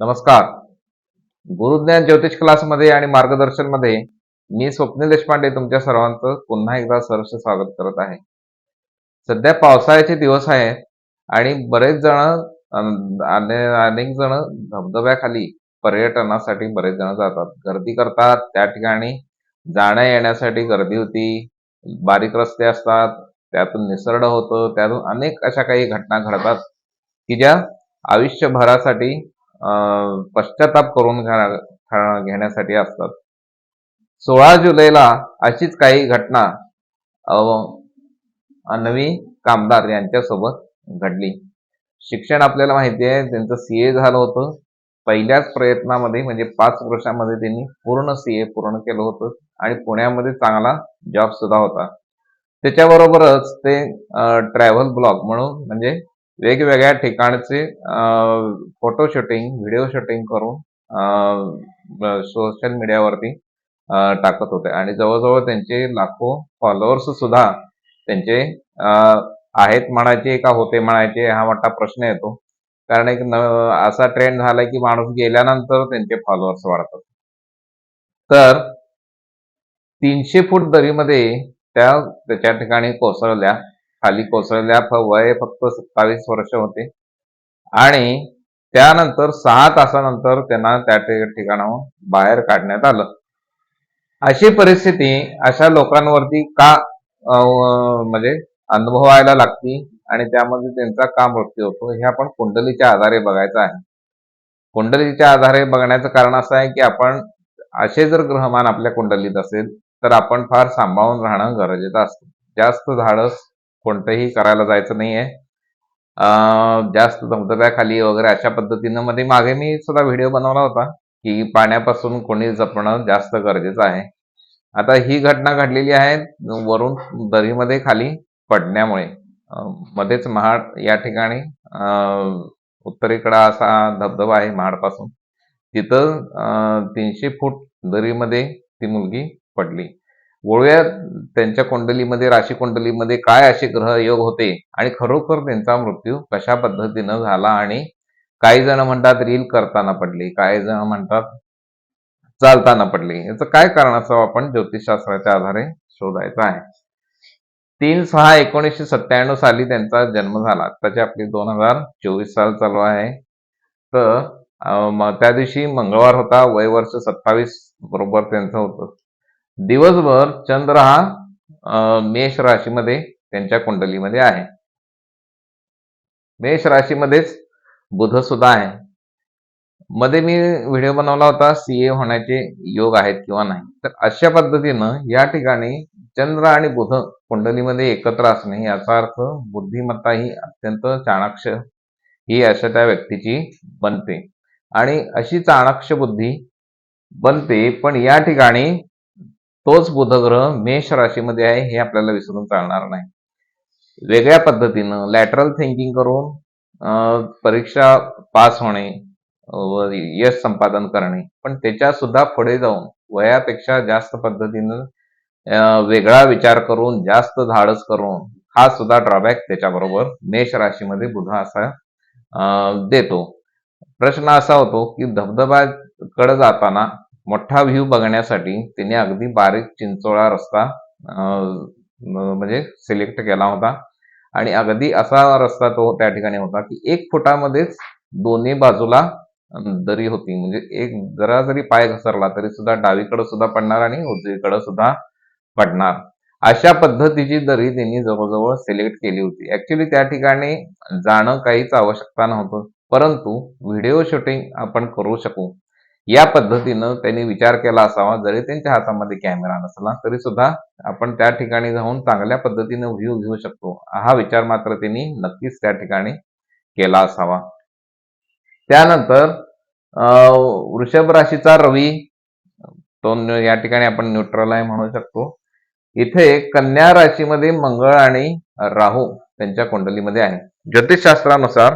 नमस्कार. गुरुज्ञान ज्योतिष क्लासमध्ये आणि मार्गदर्शनमध्ये मी स्वप्नील देशपांडे तुमच्या सर्वांचं पुन्हा एकदा सहर्ष स्वागत करत आहे. सध्या पावसाळ्याचे दिवस आहेत आणि बरेच जण अनेक जण धबधब्याखाली पर्यटनासाठी बरेच जण जातात. गर्दी करतात त्या ठिकाणी जाण्या येण्यासाठी गर्दी होती बारीक रस्ते असतात त्यातून निसर्ड होतं त्यातून अनेक अशा काही घटना घडतात की ज्या आयुष्यभरासाठी पश्चाताप करून घेण्यासाठी असतात. सोळा जुलैला अशीच काही घटना अन्वी कामदार यांच्यासोबत घडली. शिक्षण आपल्याला माहिती आहे त्यांचं सी ए झालं होतं. पहिल्याच प्रयत्नामध्ये म्हणजे पाच वर्षामध्ये त्यांनी पूर्ण सी ए पूर्ण केलं होतं आणि पुण्यामध्ये चांगला जॉब सुद्धा होता. त्याच्याबरोबरच ते ट्रॅव्हल ब्लॉग म्हणून म्हणजे वेगवेगळ्या ठिकाणचे फोटो शूटिंग व्हिडिओ शूटिंग करून सोशल मीडियावरती टाकत होते. आणि जवळजवळ त्यांचे लाखो फॉलोअर्स सुद्धा त्यांचे आहेत म्हणायचे का होते म्हणायचे हा मोठा प्रश्न येतो. कारण एक न असा ट्रेंड झालाय की माणूस गेल्यानंतर त्यांचे फॉलोअर्स वाढतात. तर तीनशे फूट दरीमध्ये त्या त्याच्या ठिकाणी कोसळल्या. खाली कोसळल्या फ- वय फक्त सत्तावीस वर्ष होते. आणि त्यानंतर सहा तासानंतर त्यांना त्या ठिकाणाहून बाहेर काढण्यात आलं. अशी परिस्थिती अशा लोकांवरती का म्हणजे अनुभवायला लागती आणि त्यामध्ये त्यांचा का मृत्यू होतो हे आपण कुंडलीच्या आधारे बघायचं आहे. कुंडलीच्या आधारे बघण्याचं कारण असं आहे की आपण असे जर ग्रहमान आपल्या कुंडलीत असेल तर आपण फार सांभाळून राहणं गरजेचं असतं. जास्त धाडस कोणतंही करायला जायचं नाहीये. आहे जास्त धबधब्याखाली वगैरे अशा पद्धतीनं मध्ये मागे मी सुद्धा व्हिडिओ बनवला होता की पाण्यापासून कोणी जपणं जास्त गरजेचं आहे. आता ही घटना घडलेली आहे वरून दरीमध्ये खाली पडण्यामुळे. मध्येच महाड या ठिकाणी उत्तरेकडं असा धबधबा आहे महाडपासून. तिथं तीनशे फूट दरीमध्ये ती मुलगी पडली. वळूया त्यांच्या कुंडलीमध्ये राशी कुंडलीमध्ये काय असे ग्रह योग होते आणि खरोखर त्यांचा मृत्यू कशा पद्धतीनं झाला आणि काही जण म्हणतात रील करताना पडली काही जण म्हणतात चालताना पडले. याचं काय कारण असावं हो आपण ज्योतिषशास्त्राच्या आधारे शोधायचं आहे. तीन सहा एकोणीसशे सत्त्याण्णव साली त्यांचा जन्म झाला. त्याचे आपली दोन हजार चोवीस साल चालू आहे. तर त्या दिवशी मंगळवार होता वय वर्ष सत्तावीस बरोबर त्यांचं होतं. दिवसभर चंद्र हा मेष राशीमध्ये त्यांच्या कुंडलीमध्ये आहे. मेष राशीमध्येच बुध सुद्धा आहे. मध्ये मी व्हिडिओ बनवला होता सीए होण्याचे योग आहेत किंवा नाही. तर अशा पद्धतीनं या ठिकाणी चंद्र आणि बुध कुंडलीमध्ये एकत्र असणे याचा अर्थ बुद्धिमत्ता ही अत्यंत चाणाक्ष ही अशा त्या व्यक्तीची बनते. आणि अशी चाणाक्ष बुद्धी बनते पण या ठिकाणी तोच बुधग्रह मेष राशीमध्ये आहे हे आपल्याला विसरून चालणार नाही. वेगळ्या पद्धतीनं लॅटरल थिंकिंग करून परीक्षा पास होणे व यश संपादन करणे पण त्याच्या सुद्धा पुढे जाऊन वयापेक्षा जास्त पद्धतीनं वेगळा विचार करून जास्त धाडस करून हा सुद्धा ड्रॉबॅक त्याच्याबरोबर मेष राशीमध्ये बुध असा देतो. प्रश्न असा होतो की धबधबाकडे जाताना मोठा व्ह्यू बघण्यासाठी तिने अगदी बारीक चिंचोळा रस्ता म्हणजे सिलेक्ट केला होता. आणि अगदी असा रस्ता तो त्या ठिकाणी होता की एक फुटामध्येच दोन्ही बाजूला दरी होती. म्हणजे एक जरा जरी पाय घसरला तरी सुद्धा डावीकडे सुद्धा पडणार आणि उजवीकडे सुद्धा पडणार. अशा पद्धतीची दरी त्यांनी जवळजवळ सिलेक्ट केली होती. ऍक्च्युली त्या ठिकाणी जाणं काहीच आवश्यकता नव्हतं. परंतु व्हिडिओ शूटिंग आपण करू शकू. या पद्धतीनं त्यांनी विचार केला असावा जरी त्यांच्या हातामध्ये कॅमेरा नसला तरी सुद्धा आपण त्या ठिकाणी जाऊन चांगल्या पद्धतीनं व्ह्यू घेऊ शकतो. हा विचार मात्र त्यांनी नक्कीच त्या ठिकाणी केला असावा. त्यानंतर अं, वृषभ राशीचा रवी तो या ठिकाणी आपण न्यूट्रल आहे म्हणू शकतो. इथे कन्या राशीमध्ये मंगळ आणि राहू त्यांच्या कुंडलीमध्ये आहे. ज्योतिषशास्त्रानुसार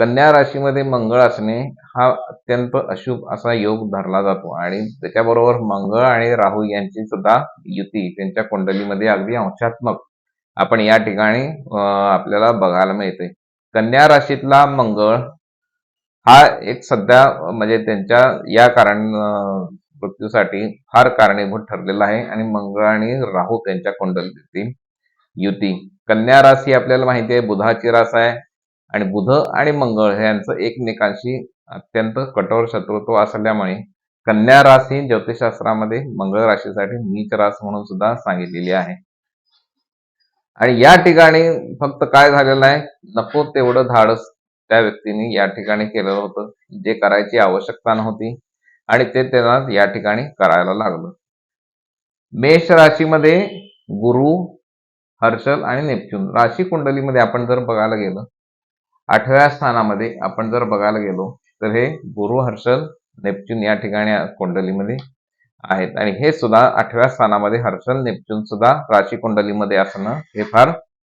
कन्या राशीमध्ये मंगळ असणे हा अत्यंत अशुभ असा योग धरला जातो. आणि त्याच्याबरोबर मंगळ आणि राहू यांची सुद्धा युती त्यांच्या कुंडलीमध्ये अगदी अंशात्मक आपण या ठिकाणी आपल्याला बघायला मिळते. कन्या राशीतला मंगळ हा एक सध्या म्हणजे त्यांच्या या कारण मृत्यूसाठी फार कारणीभूत ठरलेला आहे. आणि मंगळ आणि राहू त्यांच्या कुंडलीतील युती. कन्या राशी आपल्याला माहिती आहे बुधाची रास आहे. आणि बुध आणि मंगळ हे यांचं एकमेकांशी अत्यंत कठोर शत्रुत्व असल्यामुळे कन्या रास ही ज्योतिषशास्त्रामध्ये मंगळ राशीसाठी नीच रास म्हणून सुद्धा सांगितलेली आहे. आणि या ठिकाणी फक्त काय झालेलं आहे? नको तेवढं धाडस त्या व्यक्तीने या ठिकाणी केलेलं होतं. जे करायची आवश्यकता नव्हती आणि ते त्यांना या ठिकाणी करायला लागलं. मेष राशीमध्ये गुरु हर्षल आणि नेपच्यून राशी कुंडलीमध्ये आपण जर बघायला गेलं आठव्या स्थानामध्ये आपण जर बघायला गेलो तर हे गुरु हर्षल नेपच्यून या ठिकाणी कुंडलीमध्ये आहेत. आणि हे सुद्धा आठव्या स्थानामध्ये हर्षल नेपच्यून सुद्धा राशी कुंडलीमध्ये असणं हे फार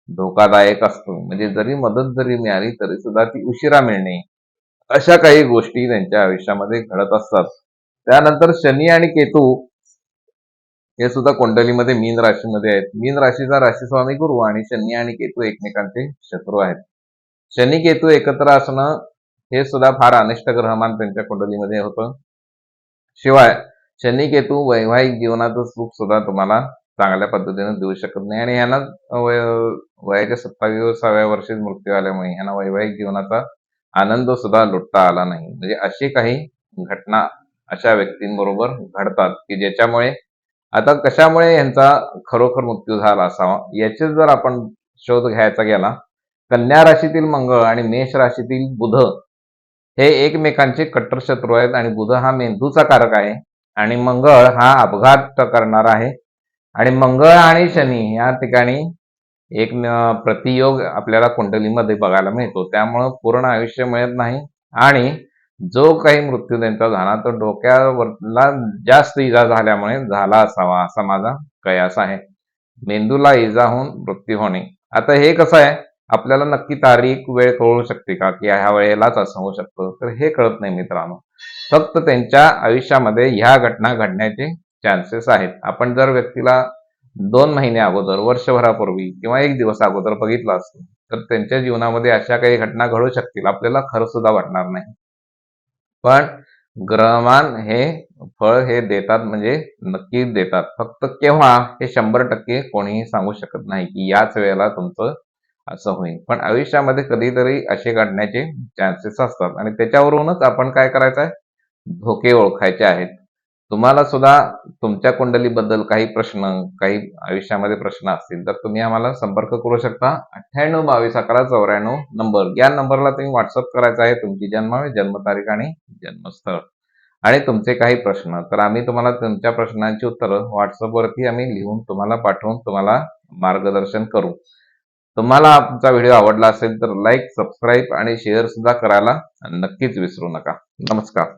धोकादायक असतं. म्हणजे जरी मदत जरी मिळाली तरी सुद्धा ती उशिरा मिळणे अशा काही गोष्टी त्यांच्या आयुष्यामध्ये घडत असतात. त्यानंतर शनी आणि केतू हे सुद्धा कुंडलीमध्ये मीन राशीमध्ये आहेत. मीन राशीचा राशी स्वामी गुरु आणि शनी आणि केतू एकमेकांचे शत्रू आहेत. शनी केतू एकत्र असणं हे सुद्धा फार अनिष्ट ग्रहमान त्यांच्या कुंडलीमध्ये होतं. शिवाय शनी केतू वैवाहिक जीवनाचं सुख सुद्धा तुम्हाला चांगल्या पद्धतीने देऊ शकत नाही. आणि यांना वयाच्या सत्तावीसाव्या वर्षी मृत्यू आल्यामुळे यांना वैवाहिक जीवनाचा आनंद सुद्धा लुटता आला नाही. म्हणजे अशी काही घटना अशा व्यक्तींबरोबर घडतात की ज्याच्यामुळे आता कशामुळे यांचा खरोखर मृत्यू झाला असावा याचे जर आपण शोध घ्यायचा गेला कन्या राशीतील मंगळ आणि मेष राशीतील बुध हे एकमेकांचे कट्टर शत्रू आहेत आणि बुध हा मेंदूचा कारक आहे. आणि मंगळ हा अपघात करणार आहे. आणि मंगळ आणि शनी या ठिकाणी एक प्रतियोग आपल्याला कुंडलीमध्ये बघायला मिळतो. त्यामुळं पूर्ण आयुष्य मिळत नाही. आणि जो काही मृत्यू त्यांचा झाला तो डोक्यावरला जास्त इजा झाल्यामुळे झाला असावा असा माझा कयास आहे. मेंदूला इजा होऊन मृत्यू होणे. आता हे कसं आहे? आपल्याला नक्की तारीख वेळ कळू शकते का? की ह्या वेळेलाच असं होऊ शकतं. तर हे कळत नाही मित्रांनो. फक्त त्यांच्या आयुष्यामध्ये ह्या घटना घडण्याचे चान्सेस आहेत. आपण जर व्यक्तीला दोन महिने अगोदर वर्षभरापूर्वी किंवा एक दिवस अगोदर बघितलं असतं तर त्यांच्या जीवनामध्ये अशा काही घटना घडू शकतील. आपल्याला खरं सुद्धा वाटणार नाही. पण ग्रहमान हे फळ हे देतात म्हणजे नक्की देतात. फक्त केव्हा? हे शंभर टक्के कोणीही सांगू शकत नाही की याच वेळेला तुमचं असं होईल. पण आयुष्यामध्ये कधीतरी असे घडण्याचे चान्सेस असतात. आणि त्याच्यावरूनच आपण काय करायचं आहे धोके ओळखायचे आहेत. तुम्हाला सुद्धा तुमच्या कुंडलीबद्दल काही प्रश्न काही आयुष्यामध्ये प्रश्न असतील तर तुम्ही आम्हाला संपर्क करू शकता. अठ्ठ्याण्णव बावीस अकरा चौऱ्याण्णव नंबर. या नंबरला तुम्ही व्हॉट्सअप करायचा आहे. तुमची जन्म जन्मतारीख आणि जन्मस्थळ. आणि तुमचे काही प्रश्न. तर आम्ही तुम्हाला तुमच्या प्रश्नांची उत्तरं व्हॉट्सअपवरती आम्ही लिहून तुम्हाला पाठवून तुम्हाला मार्गदर्शन करू. तुम्हाला आमचा व्हिडिओ आवडला असेल तर लाईक सबस्क्राईब आणि शेअर सुद्धा करायला नक्कीच विसरू नका. नमस्कार.